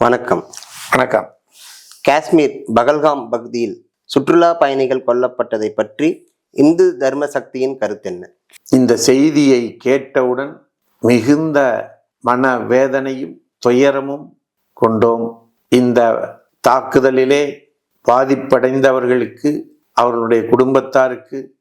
வணக்கம். வணக்கம். காஷ்மீர் பகல்காம் பகுதியில் சுற்றுலா பயணிகள் கொல்லப்பட்டதை பற்றி இந்து தர்ம சக்தியின் கருத்தென்ன இந்த செய்தியை கேட்டவுடன் மிகுந்த மன வேதனையும் துயரமும் கொண்டோம். இந்த தாக்குதலிலே பாதிப்படைந்தவர்களுக்கு அவர்களுடைய குடும்பத்தாருக்கு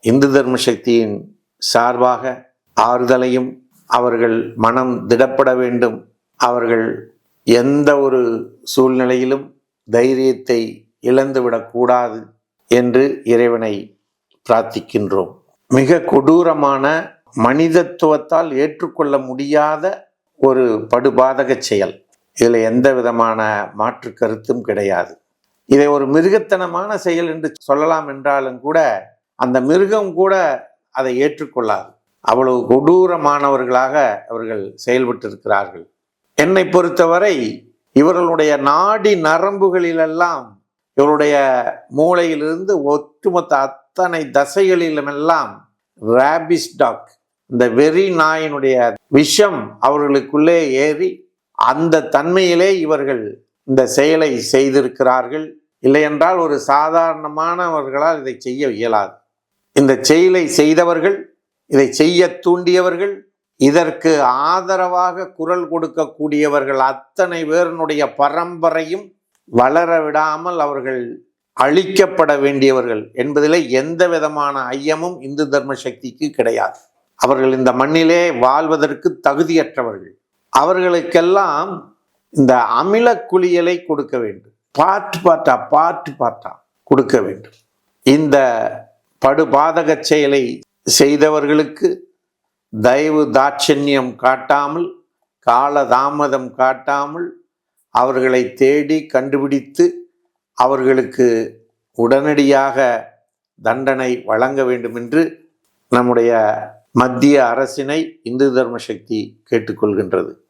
இந்து தர்ம சக்தியின் சார்பாக ஆறுதலையும் அவர்கள் மனம் திடப்பட வேண்டும். அவர்கள் எந்த ஒரு சூழ்நிலையிலும் தைரியத்தை இழந்துவிடக்கூடாது என்று இறைவனை பிரார்த்திக்கின்றோம். மிக கொடூரமான மனிதத்துவத்தால் ஏற்றுக்கொள்ள முடியாத ஒரு படுபாதக செயல். இதில் எந்த விதமான மாற்று கருத்தும் கிடையாது. இதை ஒரு மிருகத்தனமான செயல் என்று சொல்லலாம் என்றாலும் கூட அந்த மிருகம் கூட அதை ஏற்றுக்கொள்ளாது. அவ்வளவு கொடூரமானவர்களாக அவர்கள் செயல்பட்டிருக்கிறார்கள். என்னை பொறுத்தவரை இவர்களுடைய நாடி நரம்புகளிலெல்லாம் இவருடைய மூளையிலிருந்து ஒட்டுமொத்த அத்தனை தசைகளிலுமெல்லாம் ரேபிஸ் டாக் இந்த வெறி நாயினுடைய விஷம் அவர்களுக்குள்ளே ஏறி அந்த தன்மையிலே இவர்கள் இந்த செயலை செய்திருக்கிறார்கள். இல்லையென்றால் ஒரு சாதாரணமானவர்களால் இதை செய்ய இயலாது. இந்த செயலை செய்தவர்கள் இதை செய்ய தூண்டியவர்கள் இதற்கு ஆதரவாக குரல் கொடுக்கக்கூடியவர்கள் அத்தனை பேருனுடைய பரம்பரையும் வளர விடாமல் அவர்கள் அழிக்கப்பட வேண்டியவர்கள் என்பதில் எந்த விதமான ஐயமும் இந்து தர்ம சக்திக்கு கிடையாது. அவர்கள் இந்த மண்ணிலே வாழ்வதற்கு தகுதியற்றவர்கள். அவர்களுக்கெல்லாம் இந்த அமில குளியலை கொடுக்க வேண்டும். பாட்டு பாட்டா பாட்டு பாட்டா கொடுக்க வேண்டும். இந்த படுபாதக செயலை செய்தவர்களுக்கு தயவு தாட்சண்யம் காட்டாமல் காலதாமதம் காட்டாமல் அவர்களை தேடி கண்டுபிடித்து அவர்களுக்கு உடனடியாக தண்டனை வழங்க வேண்டும் என்று நம்முடைய மத்திய அரசினை இந்து தர்ம சக்தி கேட்டுக்கொள்கின்றது.